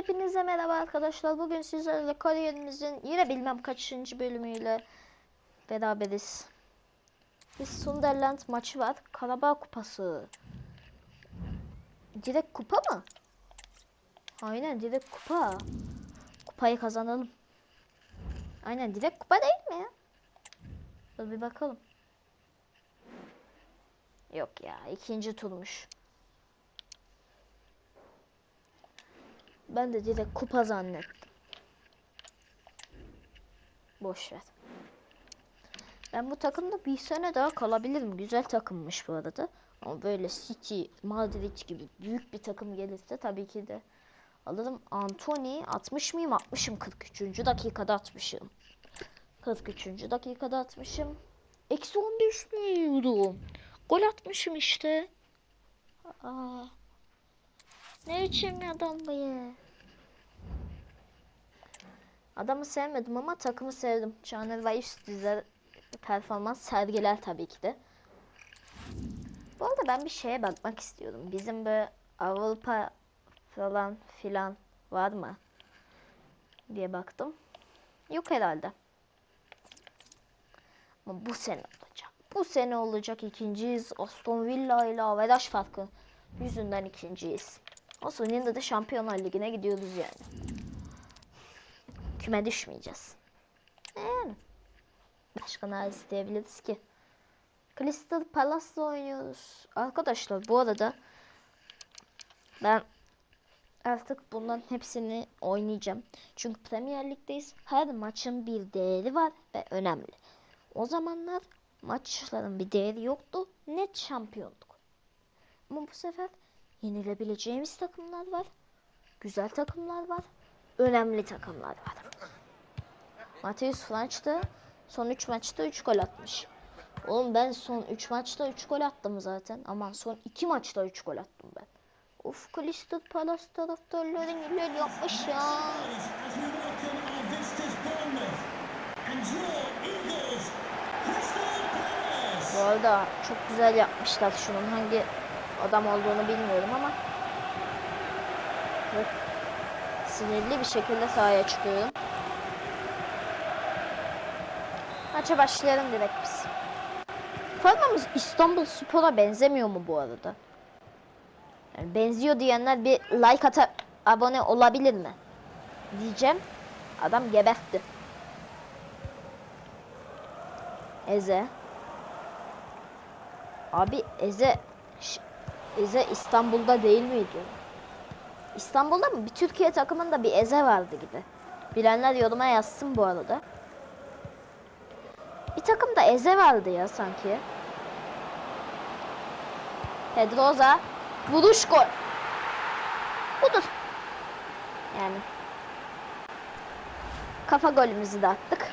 Hepinize merhaba arkadaşlar. Bugün sizlerle kariyerimizin yine bilmem kaçıncı bölümüyle beraberiz. Bir Sunderland maçı var. Karabağ kupası. Direkt kupa mı? Aynen direkt kupa. Kupayı kazanalım. Aynen direkt kupa değil mi ya? Dur bir bakalım. Yok ya ikinci turmuş. Ben de direkt kupa zannettim. Boş ver. Ben bu takımda bir sene daha kalabilirim. Güzel takımmış bu arada. Ama böyle City, Madrid gibi büyük bir takım gelirse tabii ki de alırım. Anthony 60 mıyım? 60'ım 43. dakikada atmışım. 43. dakikada atmışım. Eksi 15 miydim? Gol atmışım işte. Aa. Ne bu ya? Adamı sevmedim ama takımı sevdim. Caner ve üst düzey performans sergiler tabii ki de. Bu arada ben bir şeye bakmak istiyorum. Bizim böyle Avrupa falan filan var mı? diye baktım. Yok herhalde. Ama bu sene olacak. Bu sene olacak ikinciyiz. Aston Villa ile averaj farkı yüzünden ikinciyiz. Olsun yine de Şampiyonlar Ligi'ne gidiyoruz yani. Küme düşmeyeceğiz. Yani. Başka ne isteyebiliriz ki? Crystal Palace'la oynuyoruz. Arkadaşlar bu arada ben artık bunların hepsini oynayacağım. Çünkü Premier Lig'deyiz. Her maçın bir değeri var ve önemli. O zamanlar maçların bir değeri yoktu. Net şampiyonduk. Ama bu sefer yenilebileceğimiz takımlar var. Güzel takımlar var. Önemli takımlar var. Mateus Franch da son 3 maçta 3 gol atmış. Oğlum ben son 3 maçta 3 gol attım zaten. Aman son 2 maçta 3 gol attım ben. Of Crystal Palace taraftarları neler yapmış ya. Bu arada çok güzel yapmışlar şunun hangi adam olduğunu bilmiyorum ama Bak, sinirli bir şekilde sahaya çıkıyorum. Maça başlayalım direkt biz. Formamız İstanbul Spor'a benzemiyor mu bu arada? Yani benziyor diyenler bir like ata abone olabilir mi? Diyeceğim. Adam gebertti. Eze. Abi Eze Eze İstanbul'da değil miydi? İstanbul'da mı? Bir Türkiye takımında bir Eze vardı gibi. Bilenler yoruma yazsın bu arada. Bir takımda Eze vardı ya sanki. Pedroza vuruş gol. Budur. Yani kafa golümüzü de attık.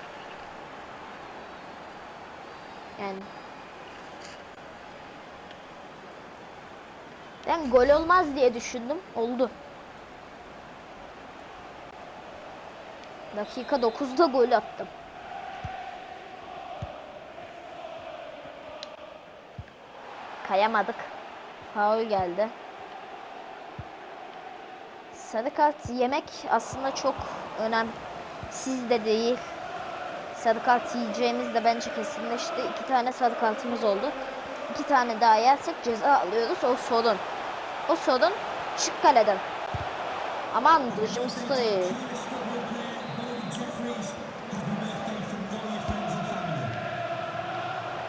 Yani Ben gol olmaz diye düşündüm. Oldu. Dakika 9'da gol attım. Kayamadık. Faul geldi. Sarı kart yemek aslında çok önemsiz de değil. Sarı kart yiyeceğimiz de bence kesinleşti. İki tane sarı kartımız oldu. İki tane daha yersek ceza alıyoruz. O sorun. O sorun çık kaleden. Aman dışım sıkıyor.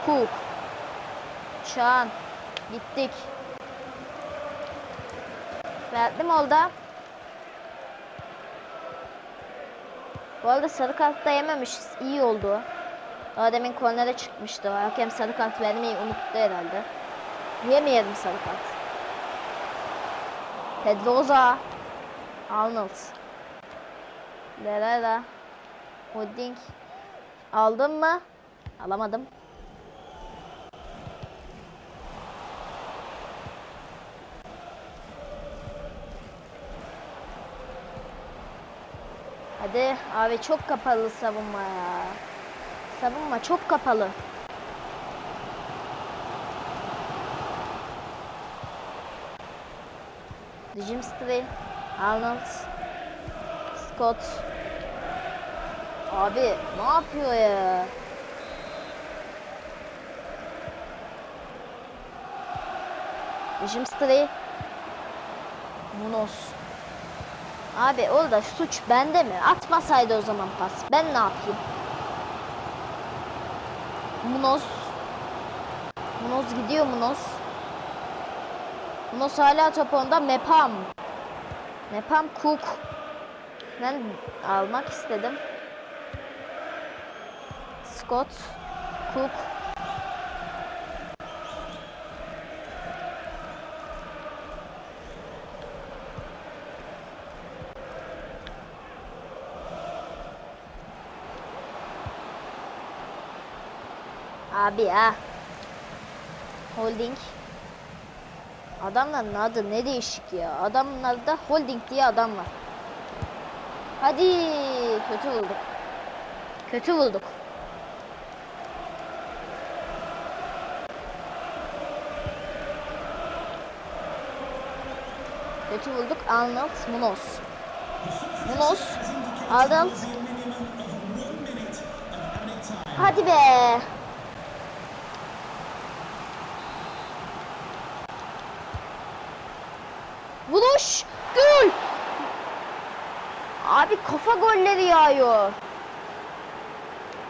Cook. Çağan. Gittik. Verdim oldu. Bu arada sarı kart da yememişiz. İyi oldu. Daha demin kornere çıkmıştı. Hakem sarı kart vermeyi unuttu herhalde. Yemeyelim sarı kart. Pedroza. Arnold. Lerera. Holding. Aldım mı? Alamadım. Hadi abi çok kapalı savunma ya. Savunma çok kapalı. Jim Stray, Arnold, Scott. Abi ne yapıyor ya? Jim Stray. Munoz. Abi orada suç bende mi? Atmasaydı o zaman pas. Ben ne yapayım? Munoz. Munoz gidiyor Munoz. Munoz hala top onda. Mepam. Mepam Cook. Ben almak istedim. Scott. Cook. Abi ya. Holding. Adamların adı ne değişik ya. Adamın adı da Holding diye adam var. Hadi kötü bulduk. Kötü bulduk. Kötü bulduk. Arnold Munoz. Munoz. Arnold. Hadi be. Vuruş. Gol. Abi kafa golleri yağıyor.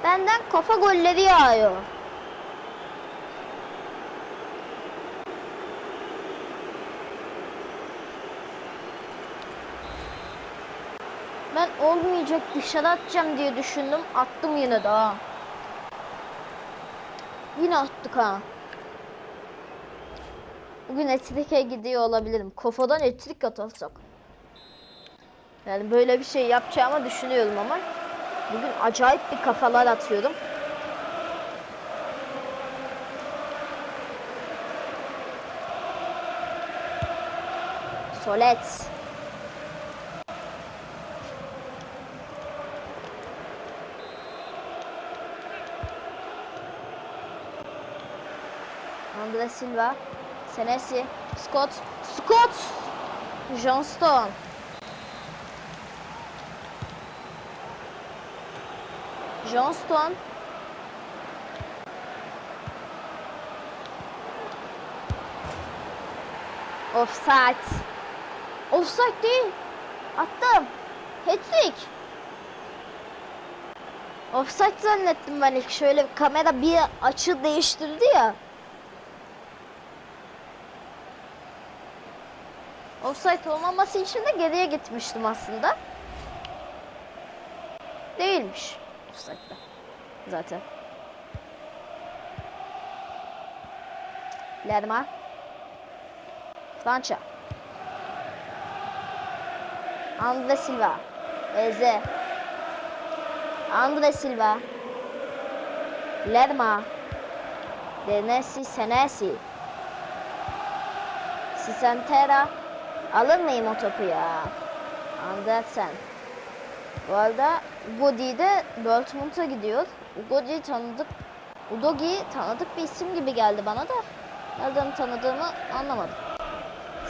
Benden kafa golleri yağıyor. Ben olmayacak dışarı atacağım diye düşündüm. Attım yine daha. Yine attık ha. Bugün Etrik'e gidiyor olabilirim. Kafadan Etrik atarsak. Yani böyle bir şey yapacağımı düşünüyorum ama bugün acayip bir kafalar atıyorum. Solet. Andre Silva. Senesi. Scott. Scott! Johnston. Johnston. Offside. Offside değil. Attım. Hat-trick. Offside zannettim ben ilk. Şöyle kamera bir açı değiştirdi ya. Offside olmaması için de geriye gitmiştim aslında. Değilmiş. Offside'da. Zaten. Lerma. França. Andre Silva. Eze. Andre Silva. Lerma. Denesi Senesi. Sisantera. Alır mıyım o topu ya? Andersen. Bu arada Ugodi de Dortmund'a gidiyor. Ugodi tanıdık. Udogi tanıdık bir isim gibi geldi bana da. Nereden tanıdığımı anlamadım.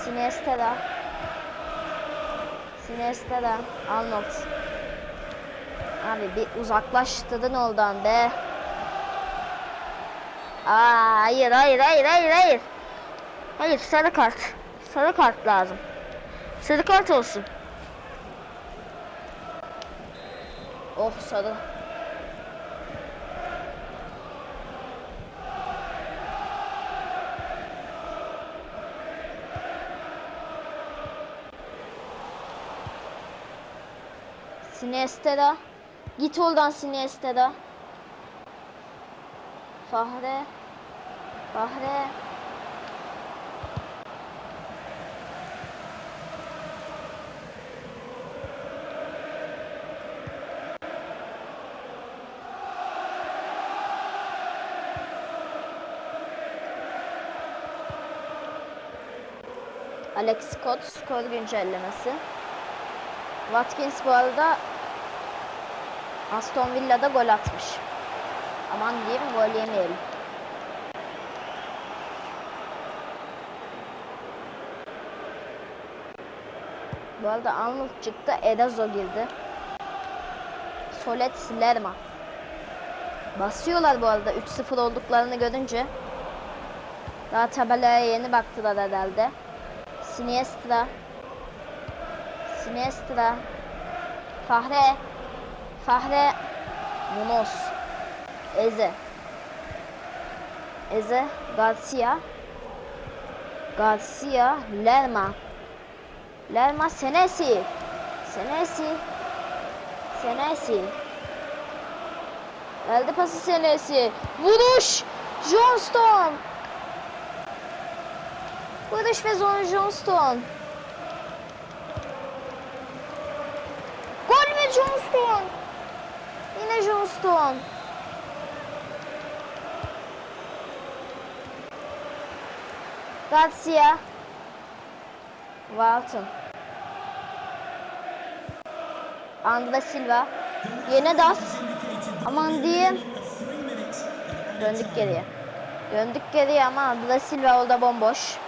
Sinestera. Sinestera. Arnold. Abi bir uzaklaştırdın oradan be. Aa, hayır hayır hayır hayır hayır. Hayır sarı kart. Sarı kart lazım. Sarı kart olsun. Oh sarı. Sinestera. Git oradan Sinestera. Fahre. Fahre. Alex Scott skor güncellemesi. Watkins bu arada Aston Villa'da gol atmış. Aman diyeyim gol yemeyelim. Bu arada Arnold çıktı. Edazo girdi. Solet Lerma. Basıyorlar bu arada 3-0 olduklarını görünce. Daha tabelaya yeni baktılar herhalde. Siniestra. Siniestra. Fahre. Fahre. Munoz. Eze. Eze. Garcia. Garcia. Lerma. Lerma Senesi. Senesi. Senesi. Verdi pası Senesi. Vuruş. Johnston. Vuruş ve Zon Johnston. Gol ve Johnston. Yine Johnston. Garcia. Walton. Andra Silva. Yine Das. Aman diyeyim. Döndük geriye. Döndük geriye ama Andra Silva orada bomboş.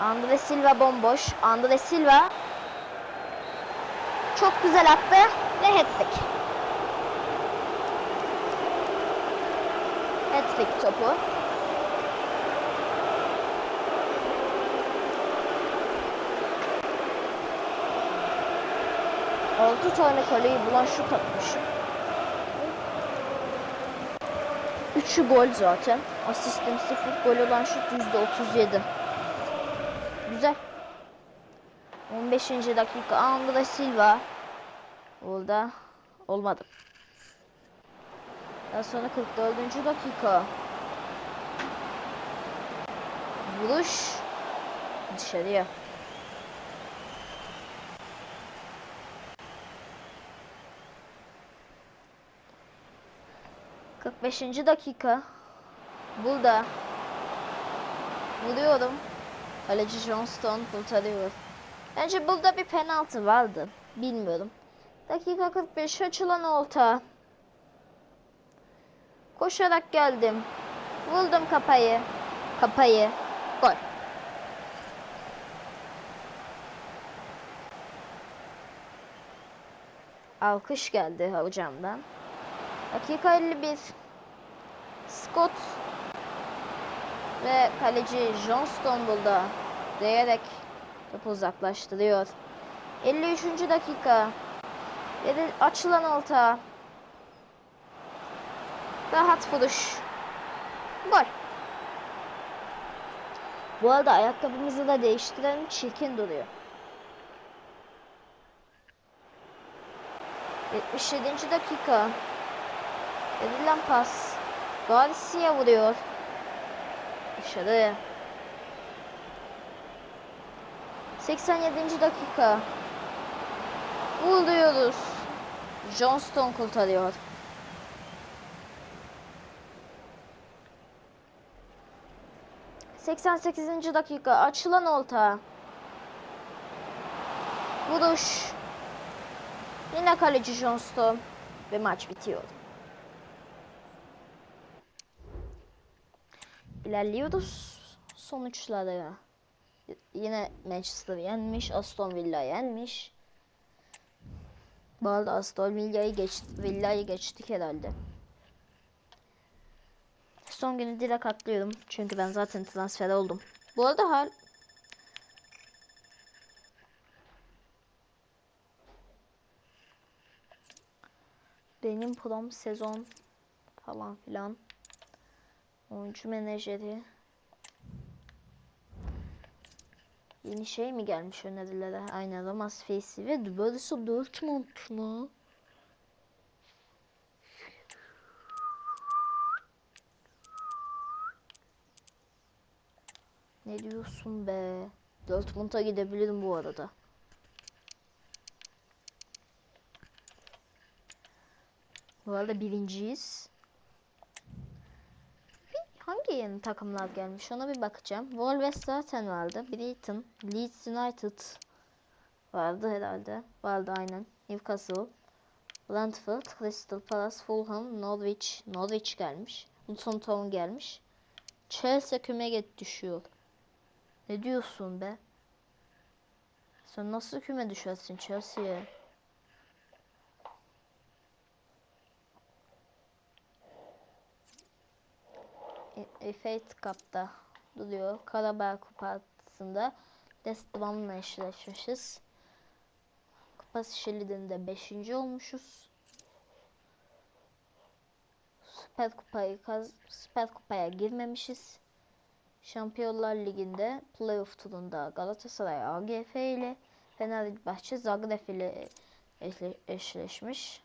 Andre Silva bomboş. Andre Silva çok güzel attı ve hat-trick. Hat-trick topu. Altı tane kaleyi bulan şut atmış. Üçü gol zaten. Asistim sıfır gol olan şut yüzde otuz yedi. 15. dakika Andra Silva. Orada olmadı. Daha sonra 44. dakika. Vuruş dışarıya. Kırk beşinci dakika. Burada. Vuruyorum. Kaleci Johnston kurtarıyor. Bence burada bir penaltı vardı. Bilmiyorum. Dakika 45 açılan olta. Koşarak geldim. Vurdum kapayı. Kapayı. Gol. Alkış geldi hocamdan. Dakika 51. Scott ve kaleci Johnston burada değerek topu uzaklaştırıyor. 53. dakika. Yedi açılan alta. Rahat vuruş. Gol. Bu arada ayakkabımızı da değiştirelim. Çirkin duruyor. 77. dakika. Verilen pas. Garcia vuruyor. Dışarı. 87. dakika. Vuruyoruz. Johnston kurtarıyor. Seksen sekizinci dakika açılan olta. Vuruş. Yine kaleci Johnston ve maç bitiyor. İlerliyoruz sonuçlara. Yine Manchester yenmiş, Aston Villa yenmiş. Bu arada Aston Villa'yı geç, Villa'yı geçtik herhalde. Son günü direkt atlıyorum. Çünkü ben zaten transfer oldum. Bu arada hal benim prom sezon falan filan oyuncu menajeri Yeni şey mi gelmiş önerilere? Aynen Ramas Face'i ve Borussia Dortmund mu? Ne diyorsun be? Dortmund'a gidebilirim bu arada. Bu arada birinciyiz. Hangi yeni takımlar gelmiş ona bir bakacağım. Wolves zaten vardı. Brighton, Leeds United vardı herhalde. Vardı aynen. Newcastle, Brentford, Crystal Palace, Fulham, Norwich. Norwich gelmiş. Luton Town gelmiş. Chelsea küme düşüyor. Ne diyorsun be? Sen nasıl küme düşersin Chelsea'ye? FA Cup'ta duruyor. Karabağ Kupası'nda Destram'la eşleşmişiz. Kupa Şili'de 5. olmuşuz. Süper Kupayı kaz Süper Kupaya girmemişiz. Şampiyonlar Ligi'nde playoff turunda Galatasaray AGF ile Fenerbahçe Zagreb ile eşle- eşleşmiş.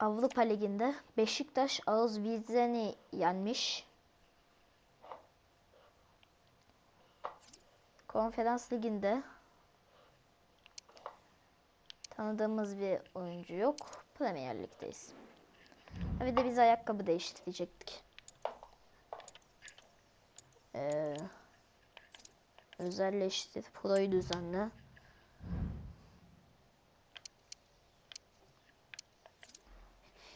Avrupa Ligi'nde Beşiktaş Ağız Vizen'i yenmiş. Konferans Ligi'nde tanıdığımız bir oyuncu yok. Premier Lig'deyiz. Bir de biz ayakkabı değiştirecektik. Ee, özelleştir. Pro'yu düzenle.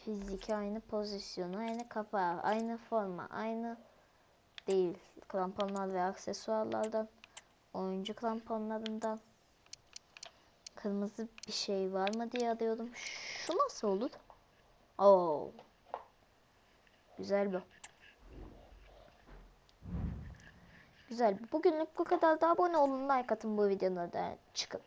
Fiziki aynı pozisyonu, aynı kapağı, aynı forma, aynı değil. Kramponlar ve aksesuarlardan, oyuncu kramponlarından. Kırmızı bir şey var mı diye arıyordum. Şu nasıl olur? Oo. Güzel bu. Güzel. Bugünlük bu kadar da abone olun, like atın bu videoda da çıkın.